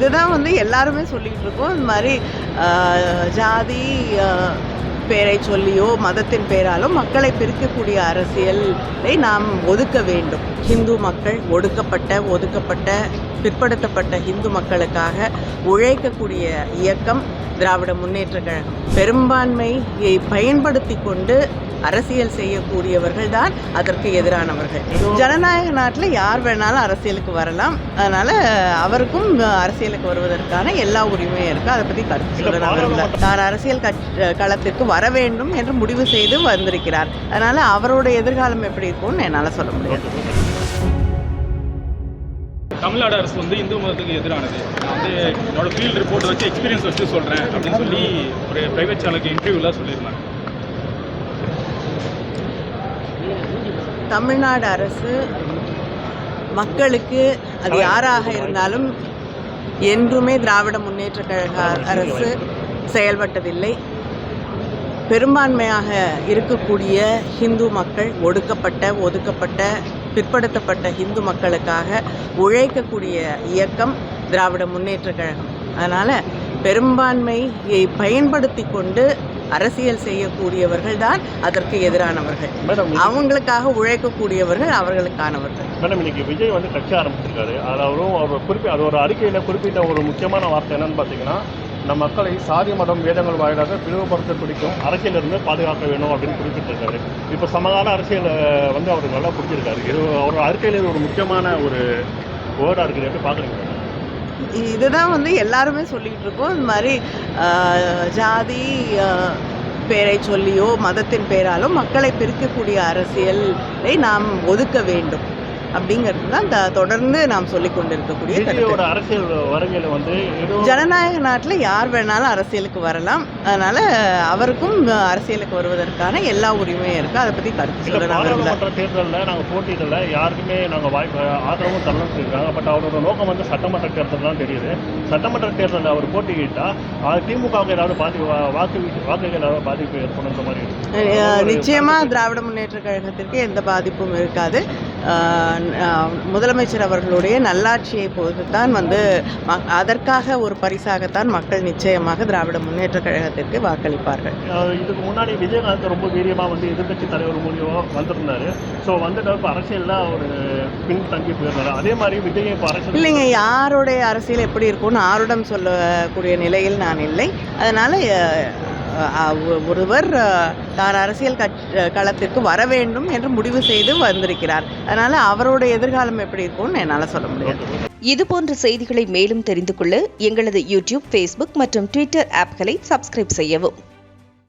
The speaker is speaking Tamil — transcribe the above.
இதுதான் வந்து எல்லாருமே சொல்லிக்கிட்டு இருக்கோம். இந்த மாதிரி ஜாதி பேரை சொல்லியோ மதத்தின் பேராலோ மக்களை பிரிக்கக்கூடிய அரசியலை நாம் ஒதுக்க வேண்டும். ஹிந்து மக்கள் ஒடுக்கப்பட்ட ஒதுக்கப்பட்ட பிற்படுத்தப்பட்ட இந்து மக்களுக்காக உழைக்கக்கூடிய இயக்கம் திராவிட முன்னேற்ற கழகம். பெரும்பான்மையை பயன்படுத்தி கொண்டு அரசியல் செய்யக்கூடியவர்கள் தான் அதற்கு எதிரானவர்கள். ஜனநாயக நாட்டில் யார் வேணாலும் அரசியலுக்கு வரலாம். அதனால அவருக்கும் அரசியலுக்கு வருவதற்கான எல்லா உரிமையும் இருக்கு. அதை பற்றி கருத்து சொல்ல நான் விரும்பல. தான் அரசியல் களத்திற்கு வர வேண்டும் என்று முடிவு செய்து வந்திருக்கிறார். அதனால அவரோட எதிர்காலம் எப்படி இருக்கும்னு என்னால் சொல்ல முடியாது. தமிழ்நாடு அரசு வந்து இந்து மதத்துக்கு எதிரானது. நான் வந்து என்னோட ஃபீல்ட் ரிப்போர்ட் வச்சு எக்ஸ்பீரியன்ஸ் வச்சு சொல்கிறேன் அப்படின்னு சொல்லி ஒரு ப்ரைவேட் சேனலுக்கு இன்டர்வியூலாம் சொல்லியிருந்தாங்க. தமிழ்நாடு அரசு மக்களுக்கு அது யாராக இருந்தாலும் என்றுமே திராவிட முன்னேற்ற கழக அரசு செயல்பட்டதில்லை. பெரும்பான்மையாக இருக்கக்கூடிய ஹிந்து மக்கள் ஒடுக்கப்பட்ட ஒதுக்கப்பட்ட பிற்படுத்தப்பட்ட ஹிந்து மக்களுக்காக உழைக்கக்கூடிய இயக்கம் திராவிட முன்னேற்ற கழகம். அதனால் பெரும்பான்மையை பயன்படுத்தி கொண்டு அரசியல் செய்யக்கூடியவர்கள் தான் அதற்கு எதிரானவர்கள். அவங்களுக்காக உழைக்கக்கூடியவர்கள் அவர்களுக்கானவர்கள். மேடம் இன்னைக்கு விஜய் வந்து கட்சி ஆரம்பிச்சிருக்காரு. அது அவரும் அவர் குறிப்பி அது ஒரு அறிக்கையில் குறிப்பிட்ட ஒரு முக்கியமான வார்த்தை என்னன்னு பார்த்தீங்கன்னா நம் மக்களை சாதி மதம் வேதங்கள் வாயிலாக பிளவுபடுத்த பிடிக்கும் அரசியலிருந்து பாதுகாக்க வேணும் அப்படின்னு குறிப்பிட்டிருக்காரு. இப்போ சமகால அரசியல் வந்து அவருக்கு நல்லா பிடிச்சிருக்காரு. இது அவர் அறிக்கையில் ஒரு முக்கியமான ஒரு வேர்டாக இருக்குது. எப்படி பார்க்குறீங்க? இதுதான் வந்து எல்லாருமே சொல்லிக்கிட்டு இருக்கோம். இந்த மாதிரி ஜாதி பேரை சொல்லியோ மதத்தின் பேராலோ மக்களை பிரிக்கக்கூடிய அரசியலை நாம் ஒதுக்க வேண்டும். அப்படிங்கிறது தான் தொடர்ந்து நாம் சொல்லிக் கொண்டிருக்கக்கூடிய அரசியல் வருகையில் வந்து ஜனநாயக நாட்டில் யார் வேணாலும் அரசியலுக்கு வரலாம். அதனால அவருக்கும் அரசியலுக்கு வருவதற்கான எல்லா உரிமையும் இருக்கு. அதை பற்றி கருத்து சொல்ல பாராளுமன்ற தேர்தலில் நாங்கள் போட்டியிடல. யாருக்குமே நாங்கள் வாய்ப்பு ஆதரவும் தரணும்னு சொல்லியிருக்காங்க. பட் அவரோட நோக்கம் வந்து சட்டமன்ற தேர்தல் தான் தெரியுது. சட்டமன்ற தேர்தலில் அவர் போட்டியிட்டா அது திமுகவுக்கு ஏதாவது பாதி வாக்கு வாக்குகள் ஏதாவது பாதிப்பு ஏற்படுன்ற மாதிரி இருக்கு. அஹ் நிச்சயமா திராவிட முன்னேற்ற கழகத்திற்கு எந்த பாதிப்பும் இருக்காது. முதலமைச்சர் அவர்களுடைய நல்லாட்சியை பொறுத்துத்தான் வந்து ம- அதற்காக ஒரு பரிசாகத்தான் மக்கள் நிச்சயமாக திராவிட முன்னேற்ற கழகத்திற்கு வாக்களிப்பார்கள். இதுக்கு முன்னாடி விஜயகாந்த் ரொம்ப வீரியமாக வந்து எதிர்க்கட்சி தலைவர் மூலியமாக வந்திருந்தாரு. ஸோ வந்துட்டு இப்போ அரசியலில் அவர் பின்தங்கி போயிருந்தாரு அதே மாதிரி விஜய் இப்போ அரசியல் இல்லைங்க யாருடைய அரசியல் எப்படி இருக்கும்னு ஆருடம் சொல்லக்கூடிய நிலையில் நான் இல்லை. அதனால ஒருவர் தான் அரசியல் களத்திற்கு வர வேண்டும் என்று முடிவு செய்து வந்திருக்கிறார். அதனால அவரோட எதிர்காலம் எப்படி இருக்கும்னு என்னால் சொல்ல முடியாது. இதுபோன்ற செய்திகளை மேலும் தெரிந்து கொள்ள எங்களது யூடியூப் ஃபேஸ்புக் மற்றும் ட்விட்டர் ஆப்களை சப்ஸ்கிரைப் செய்யவும்.